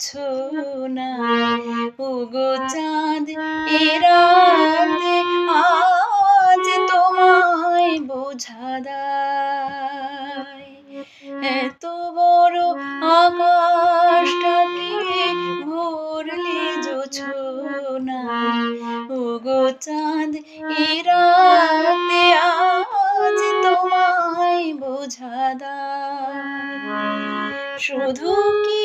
ছো না? ওগো চাঁদ এরাতে আজ তোমায় বোঝা এত বড় আকাশটাকে ভরলে যোছো না? ওগো চাঁদ এরাতে আজ তোমায় বোঝা দেয় শুধু কি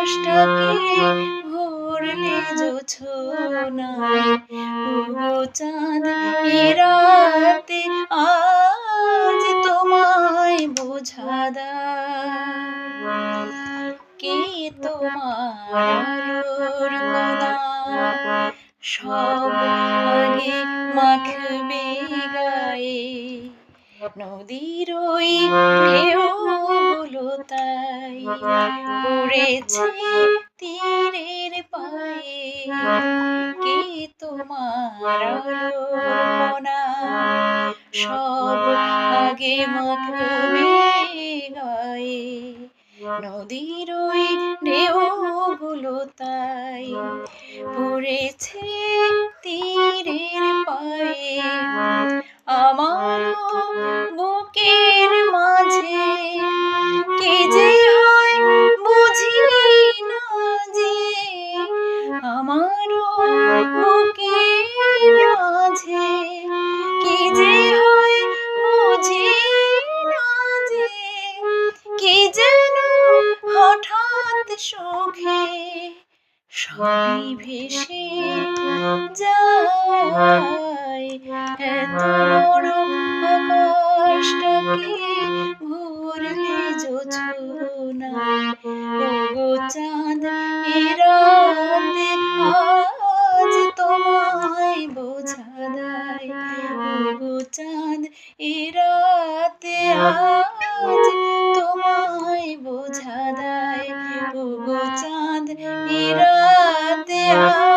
আকাশটাকে ভরলে জোছনায় ওগো চাঁদ এ আজ তোমায় বোঝা দায়। কে তোমার কণা সব আগে মাখবে গায়ে। নদীর ওই ঢেউগুলো তাই। পড়েছে তীরের পায়ে, কে তোমার কণা সব আগে মাখবে গায়ে, নদীর ওই ঢেউগুলো তাই। পড়েছে তীরের পায়ে আমার সবই ভেসে যায়। এত বড় আকাশটাকে ভুরলে যোছনা ওগো চাঁদ এরাতে আজ তোমায় বোঝা দায় ওগো চাঁদ এরাতে আজ চাঁদ ইরাতে আ